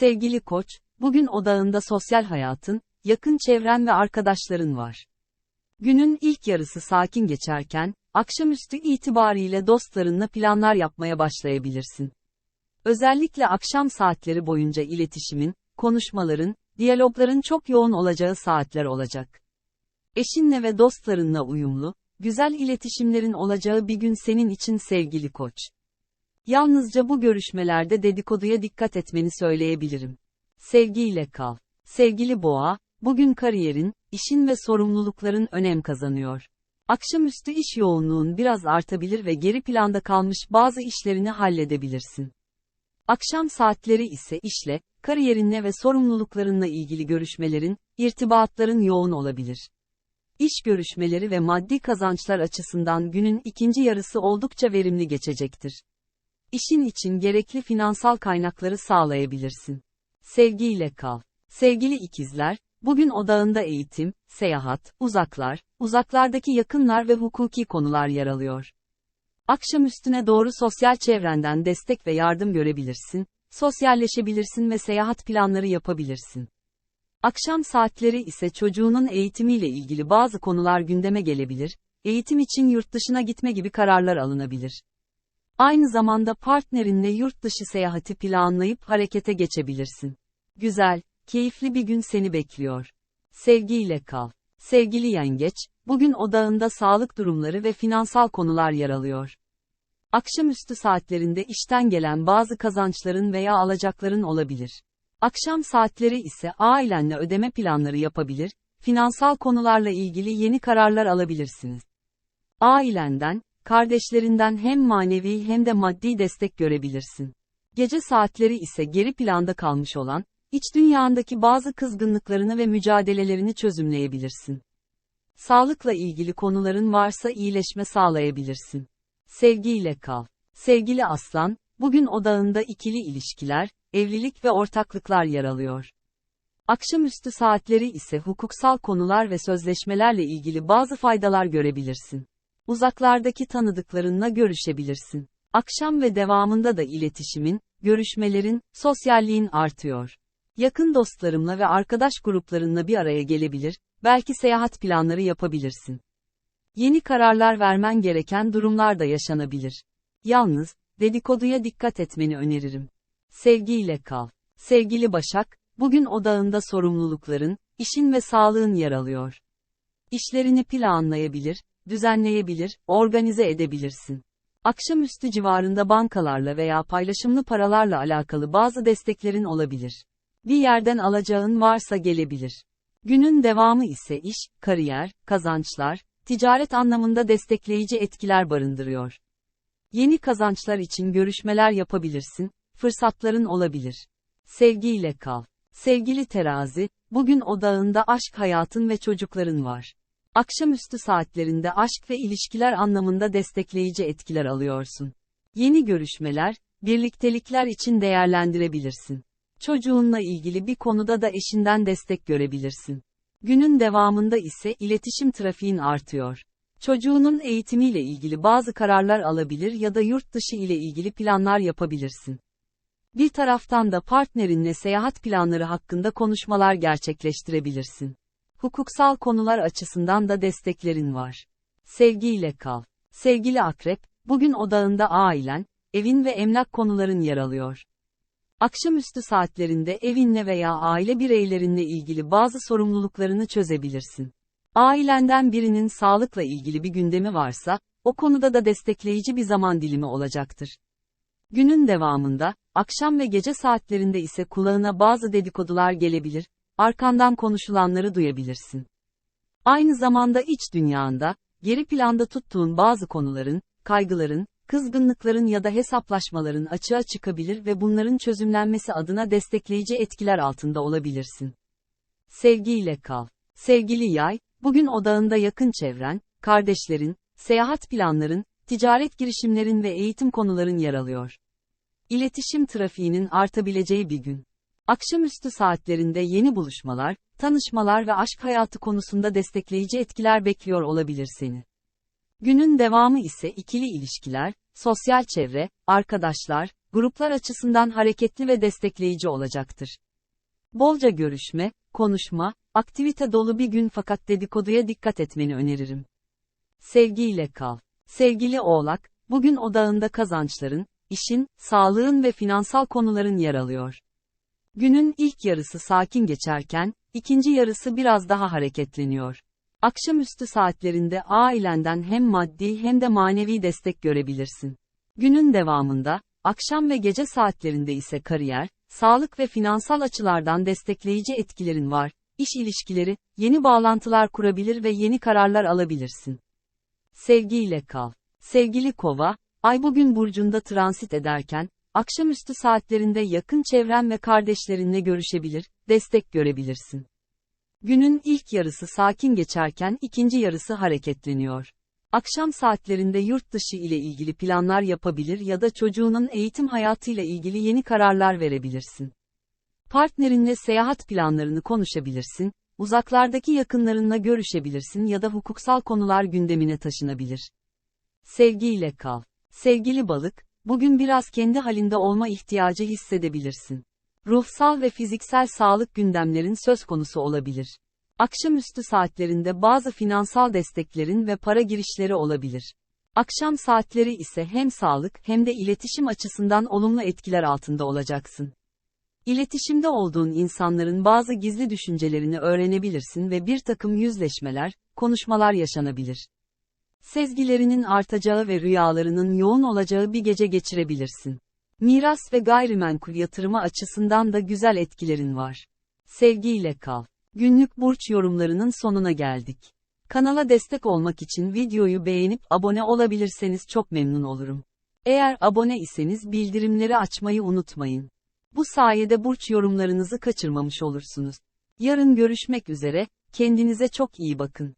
Sevgili koç, bugün odağında sosyal hayatın, yakın çevren ve arkadaşların var. Günün ilk yarısı sakin geçerken, akşamüstü itibariyle dostlarınla planlar yapmaya başlayabilirsin. Özellikle akşam saatleri boyunca iletişimin, konuşmaların, diyalogların çok yoğun olacağı saatler olacak. Eşinle ve dostlarınla uyumlu, güzel iletişimlerin olacağı bir gün senin için sevgili koç. Yalnızca bu görüşmelerde dedikoduya dikkat etmeni söyleyebilirim. Sevgiyle kal. Sevgili boğa, bugün kariyerin, işin ve sorumlulukların önem kazanıyor. Akşamüstü iş yoğunluğun biraz artabilir ve geri planda kalmış bazı işlerini halledebilirsin. Akşam saatleri ise işle, kariyerinle ve sorumluluklarınla ilgili görüşmelerin, irtibatların yoğun olabilir. İş görüşmeleri ve maddi kazançlar açısından günün ikinci yarısı oldukça verimli geçecektir. İşin için gerekli finansal kaynakları sağlayabilirsin. Sevgiyle kal. Sevgili ikizler, bugün odağında eğitim, seyahat, uzaklar, uzaklardaki yakınlar ve hukuki konular yer alıyor. Akşam üstüne doğru sosyal çevrenden destek ve yardım görebilirsin, sosyalleşebilirsin ve seyahat planları yapabilirsin. Akşam saatleri ise çocuğunun eğitimiyle ilgili bazı konular gündeme gelebilir, eğitim için yurt dışına gitme gibi kararlar alınabilir. Aynı zamanda partnerinle yurt dışı seyahati planlayıp harekete geçebilirsin. Güzel, keyifli bir gün seni bekliyor. Sevgiyle kal. Sevgili yengeç, bugün odağında sağlık durumları ve finansal konular yer alıyor. Akşamüstü saatlerinde işten gelen bazı kazançların veya alacakların olabilir. Akşam saatleri ise ailenle ödeme planları yapabilir, finansal konularla ilgili yeni kararlar alabilirsiniz. Ailenden, kardeşlerinden hem manevi hem de maddi destek görebilirsin. Gece saatleri ise geri planda kalmış olan, iç dünyandaki bazı kızgınlıklarını ve mücadelelerini çözümleyebilirsin. Sağlıkla ilgili konuların varsa iyileşme sağlayabilirsin. Sevgiyle kal. Sevgili aslan, bugün odağında ikili ilişkiler, evlilik ve ortaklıklar yer alıyor. Akşamüstü saatleri ise hukuksal konular ve sözleşmelerle ilgili bazı faydalar görebilirsin. Uzaklardaki tanıdıklarınla görüşebilirsin. Akşam ve devamında da iletişimin, görüşmelerin, sosyalliğin artıyor. Yakın dostlarımla ve arkadaş gruplarınla bir araya gelebilir, belki seyahat planları yapabilirsin. Yeni kararlar vermen gereken durumlar da yaşanabilir. Yalnız, dedikoduya dikkat etmeni öneririm. Sevgiyle kal. Sevgili Başak, bugün odağında sorumlulukların, işin ve sağlığın yer alıyor. İşlerini planlayabilir, düzenleyebilir, organize edebilirsin. Akşamüstü civarında bankalarla veya paylaşımlı paralarla alakalı bazı desteklerin olabilir. Bir yerden alacağın varsa gelebilir. Günün devamı ise iş, kariyer, kazançlar, ticaret anlamında destekleyici etkiler barındırıyor. Yeni kazançlar için görüşmeler yapabilirsin, fırsatların olabilir. Sevgiyle kal. Sevgili terazi, bugün odağında aşk hayatın ve çocukların var. Akşamüstü saatlerinde aşk ve ilişkiler anlamında destekleyici etkiler alıyorsun. Yeni görüşmeler, birliktelikler için değerlendirebilirsin. Çocuğunla ilgili bir konuda da eşinden destek görebilirsin. Günün devamında ise iletişim trafiğin artıyor. Çocuğunun eğitimiyle ilgili bazı kararlar alabilir ya da yurt dışı ile ilgili planlar yapabilirsin. Bir taraftan da partnerinle seyahat planları hakkında konuşmalar gerçekleştirebilirsin. Hukuksal konular açısından da desteklerin var. Sevgiyle kal. Sevgili akrep, bugün odağında ailen, evin ve emlak konuların yer alıyor. Akşamüstü saatlerinde evinle veya aile bireylerinle ilgili bazı sorumluluklarını çözebilirsin. Ailenden birinin sağlıkla ilgili bir gündemi varsa, o konuda da destekleyici bir zaman dilimi olacaktır. Günün devamında, akşam ve gece saatlerinde ise kulağına bazı dedikodular gelebilir, arkandan konuşulanları duyabilirsin. Aynı zamanda iç dünyanda, geri planda tuttuğun bazı konuların, kaygıların, kızgınlıkların ya da hesaplaşmaların açığa çıkabilir ve bunların çözümlenmesi adına destekleyici etkiler altında olabilirsin. Sevgiyle kal. Sevgili yay, bugün odağında yakın çevren, kardeşlerin, seyahat planların, ticaret girişimlerin ve eğitim konuların yer alıyor. İletişim trafiğinin artabileceği bir gün. Akşamüstü saatlerinde yeni buluşmalar, tanışmalar ve aşk hayatı konusunda destekleyici etkiler bekliyor olabilir seni. Günün devamı ise ikili ilişkiler, sosyal çevre, arkadaşlar, gruplar açısından hareketli ve destekleyici olacaktır. Bolca görüşme, konuşma, aktivite dolu bir gün fakat dedikoduya dikkat etmeni öneririm. Sevgiyle kal. Sevgili Oğlak, bugün odağında kazançların, işin, sağlığın ve finansal konuların yer alıyor. Günün ilk yarısı sakin geçerken, ikinci yarısı biraz daha hareketleniyor. Akşamüstü saatlerinde ailenden hem maddi hem de manevi destek görebilirsin. Günün devamında, akşam ve gece saatlerinde ise kariyer, sağlık ve finansal açılardan destekleyici etkilerin var. İş ilişkileri, yeni bağlantılar kurabilir ve yeni kararlar alabilirsin. Sevgiyle kal. Sevgili Kova, Ay bugün burcunda transit ederken, akşamüstü saatlerinde yakın çevren ve kardeşlerinle görüşebilir, destek görebilirsin. Günün ilk yarısı sakin geçerken ikinci yarısı hareketleniyor. Akşam saatlerinde yurt dışı ile ilgili planlar yapabilir ya da çocuğunun eğitim hayatıyla ilgili yeni kararlar verebilirsin. Partnerinle seyahat planlarını konuşabilirsin, uzaklardaki yakınlarınla görüşebilirsin ya da hukuksal konular gündemine taşınabilir. Sevgiyle kal. Sevgili balık, bugün biraz kendi halinde olma ihtiyacı hissedebilirsin. Ruhsal ve fiziksel sağlık gündemlerin söz konusu olabilir. Akşamüstü saatlerinde bazı finansal desteklerin ve para girişleri olabilir. Akşam saatleri ise hem sağlık hem de iletişim açısından olumlu etkiler altında olacaksın. İletişimde olduğun insanların bazı gizli düşüncelerini öğrenebilirsin ve bir takım yüzleşmeler, konuşmalar yaşanabilir. Sezgilerinin artacağı ve rüyalarının yoğun olacağı bir gece geçirebilirsin. Miras ve gayrimenkul yatırımı açısından da güzel etkilerin var. Sevgiyle kal. Günlük burç yorumlarının sonuna geldik. Kanala destek olmak için videoyu beğenip abone olabilirseniz çok memnun olurum. Eğer abone iseniz bildirimleri açmayı unutmayın. Bu sayede burç yorumlarınızı kaçırmamış olursunuz. Yarın görüşmek üzere, kendinize çok iyi bakın.